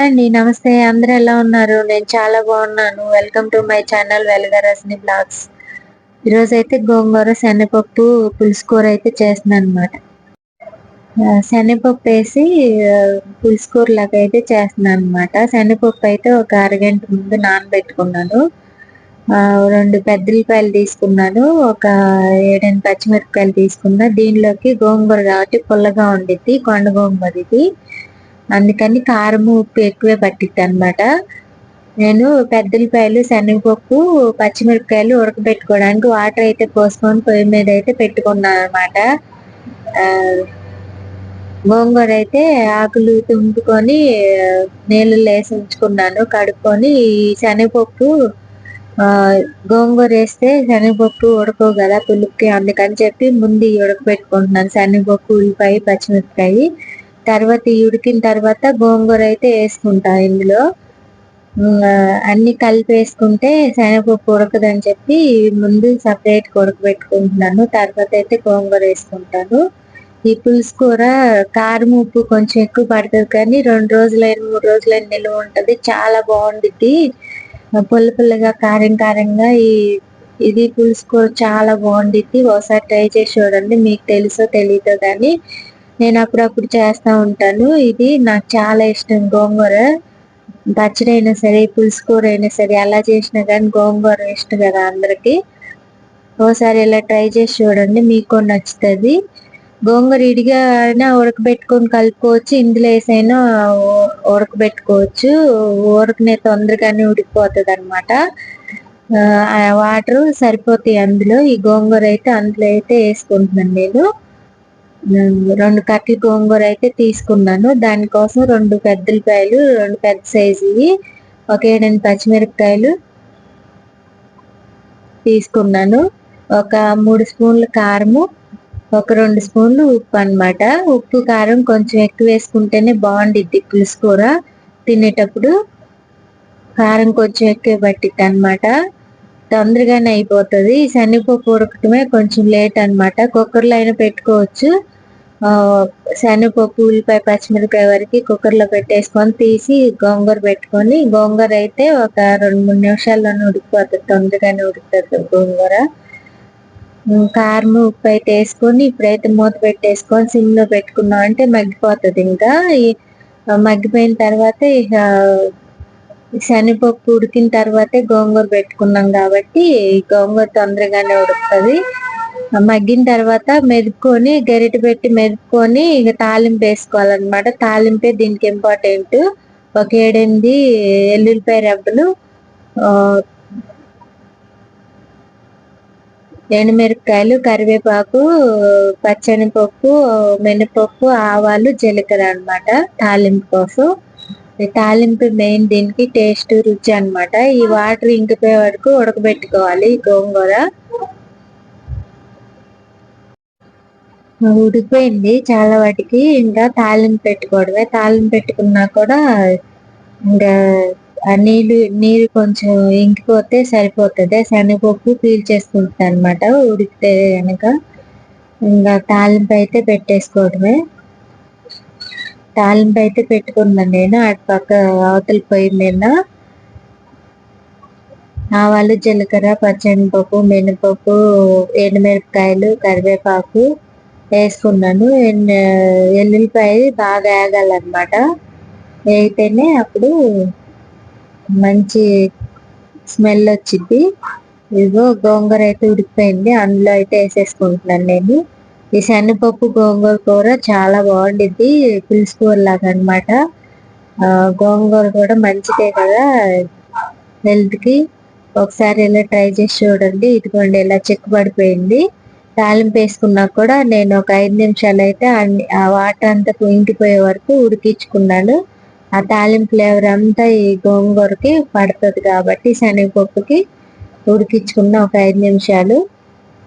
అండి నమస్తే. అందరు ఎలా ఉన్నారు? నేను చాలా బాగున్నాను. వెల్కమ్ టు మై ఛానల్ వెలగరస్ని బ్లాగ్స్ ఈరోజు అయితే గోంగూర శనగపప్పు పులుసు కూర అయితే చేస్తున్నాను అనమాట శనగపప్పు వేసి పులుసు కూర లాగా అయితే చేస్తున్నాను అనమాట శనగపప్పు అయితే ఒక అరగంట ముందు నానబెట్టుకున్నాను. రెండు పెద్ద తీసుకున్నాను. ఒక ఏడెనిమిది పచ్చిమిరపకాయలు తీసుకున్నా. దీనిలోకి గోంగూర కాబట్టి పుల్లగా ఉండిద్ది కొండ గోంగూర ఇది అందుకని కారము ఉప్పు ఎక్కువే పట్టిద్ది అనమాట నేను పెద్దలపాయలు శనగపప్పు పచ్చిమిరపకాయలు ఉడకబెట్టుకోవడానికి వాటర్ అయితే పోసుకొని పొయ్యి మీద అయితే పెట్టుకున్నాను అనమాట గోంగూర అయితే ఆకులు తుంపుకొని నీళ్ళు వేసి ఉంచుకున్నాను కడుక్కొని శనగపప్పు గోంగూర వేస్తే శనగపప్పు ఉడకవు కదా పులుపుకి అందుకని చెప్పి ముందు ఉడకబెట్టుకుంటున్నాను. శనగపప్పు ఉల్లిపాయ పచ్చిమిరపకాయ తర్వాత ఉడికిన తర్వాత గోంగూర అయితే వేసుకుంటా ఇందులో. అన్ని కలిపి వేసుకుంటే శనగపప్పు ఉడకదని చెప్పి ముందు సపరేట్ ఉడకబెట్టుకుంటున్నాను. తర్వాత అయితే గోంగూర వేసుకుంటాను. ఈ పులుసు కూర కారం ఉప్పు కొంచెం ఎక్కువ పడుతుంది కానీ రెండు రోజులైన మూడు రోజులైన నిల్వ ఉంటుంది. చాలా బాగుండిద్ది. పుల్ల పుల్లగా కారం కారంగా ఈ ఇది పులుసు కూర చాలా బాగుండిద్ది. ఒకసారి ట్రై చేసి చూడండి. మీకు తెలుసో తెలియదో కానీ నేను అప్పుడప్పుడు చేస్తూ ఉంటాను. ఇది నాకు చాలా ఇష్టం గోంగూర. పచ్చడి అయినా సరే పులుసుకూర అయినా సరే ఎలా చేసినా కానీ గోంగూర ఇష్టం కదా అందరికి. ఓసారి ఇలా ట్రై చేసి చూడండి మీకు నచ్చుతుంది. గోంగూర ఇడిగా అయినా ఉడకబెట్టుకొని కలుపుకోవచ్చు ఇందులో వేసైనా ఉడకబెట్టుకోవచ్చు. ఉడకనే తొందరగానే ఉడికిపోతుంది అనమాట వాటర్ సరిపోతాయి అందులో. ఈ గోంగూర అయితే అందులో అయితే వేసుకుంటున్నాను నేను. రెండు కట్టలు గోంగూర అయితే తీసుకున్నాను. దానికోసం రెండు పెద్దలకాయలు రెండు పెద్ద సైజువి ఒక ఏడెనిమిది పచ్చిమిరపకాయలు తీసుకున్నాను. ఒక మూడు స్పూన్ల కారము ఒక రెండు స్పూన్లు ఉప్పు అనమాట ఉప్పు కారం కొంచెం ఎక్కువ వేసుకుంటేనే బాగుండిద్ది పులుసు కూర. తినేటప్పుడు కారం కొంచెం ఎక్కువ పట్టిద్ది అనమాట తొందరగానే అయిపోతుంది. శనగపప్పు ఉడకటమే కొంచెం లేట్ అనమాట కుక్కర్లో అయినా పెట్టుకోవచ్చు. శనగపప్పు ఉల్లిపాయ పచ్చిమిరపకాయ వరకు కుక్కర్లో పెట్టేసుకొని తీసి గోంగూర పెట్టుకొని గోంగూర అయితే ఒక రెండు మూడు నిమిషాల్లోనే ఉడికిపోతుంది తొందరగానే ఉడుకుతుంది గోంగూర. కారం ఉప్పు అయితే వేసుకొని ఇప్పుడైతే మూత పెట్టేసుకొని సిమ్లో పెట్టుకున్నాం అంటే మగ్గిపోతుంది ఇంకా. మగ్గిపోయిన తర్వాత ఇక శనగపప్పు ఉడికిన తర్వాతే గోంగూర పెట్టుకున్నాం కాబట్టి గోంగూర తొందరగానే ఉడుకుతుంది. మగ్గిన తర్వాత మెదుపుకొని గరిటె పెట్టి మెదుపుకొని ఇక తాలింపు వేసుకోవాలన్నమాట. తాలింపే దీనికి ఇంపార్టెంట్ ఒక ఏడెనిమిది ఎల్లుల్లిపాయ రెబ్బలు ఎండుమిరపకాయలు కరివేపాకు పచ్చనిపప్పు మినపప్పు ఆవాలు జీలకర్ర అనమాట తాలింపు కోసం. తాలింపు మెయిన్ దీనికి టేస్ట్ రుచి అనమాట ఈ వాటర్ ఇంకిపోయే వరకు ఉడకబెట్టుకోవాలి గోంగూర. ఉడికిపోయింది చాలా వాటికి ఇంకా తాలింపు పెట్టుకోవడమే. తాలింపు పెట్టుకున్నా కూడా ఇంకా ఆ నీళ్ళు నీరు కొంచెం ఇంకిపోతే సరిపోతుంది. శనగపప్పు పీల్చేసుకుంటుంది అనమాట ఉడికితే కనుక ఇంకా తాలింపు అయితే పెట్టేసుకోవడమే. తాలింపు అయితే పెట్టుకున్నాను నేను. అటు పక్క అవతల పొయ్యి మీద ఆవాలు జీలకర్ర పచ్చనిపప్పు మినపప్పు ఎండుమిరపకాయలు కరివేపాకు వేసుకున్నాను. ఎల్లుల్లిపాయ బాగా వేగాలన్నమాట. వేగితేనే అప్పుడు మంచి స్మెల్ వచ్చింది ఇదిగో గోంగూర అయితే ఉడికిపోయింది. అందులో అయితే వేసేసుకుంటున్నాను నేను. ఈ శనగపప్పు గోంగూర కూర చాలా బాగుండిద్ది. పులుసు కూర లాగా అనమాట గోంగూర కూడా మంచిదే కదా హెల్త్కి. ఒకసారి ఇలా ట్రై చేసి చూడండి. ఇదిగోండి ఇలా చిక్కుపడిపోయింది తాలింపు వేసుకున్నా కూడా నేను ఒక ఐదు నిమిషాలు అయితే ఆ వాటర్ అంతా ఇంకిపోయే వరకు ఉడికించుకున్నాను. ఆ తాలింపు ఫ్లేవర్ అంతా ఈ గోంగూరకి పడుతుంది కాబట్టి శనగపప్పుకి ఉడికించుకున్న ఒక ఐదు నిమిషాలు.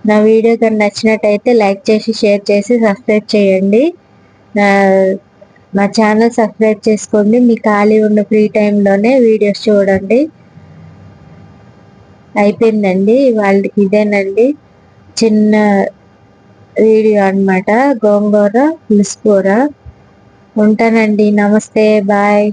నా వీడియో కానీ నచ్చినట్టయితే లైక్ చేసి షేర్ చేసి సబ్స్క్రైబ్ చేయండి. మా ఛానల్ సబ్స్క్రైబ్ చేసుకోండి. మీ ఖాళీ ఉన్న ఫ్రీ టైంలోనే వీడియోస్ చూడండి. అయిపోయిందండి. వాళ్ళకి ఇదేనండి. చిన్న వీడియో అనమాట గోంగూర పులుసుకూర. ఉంటానండి. నమస్తే. బాయ్.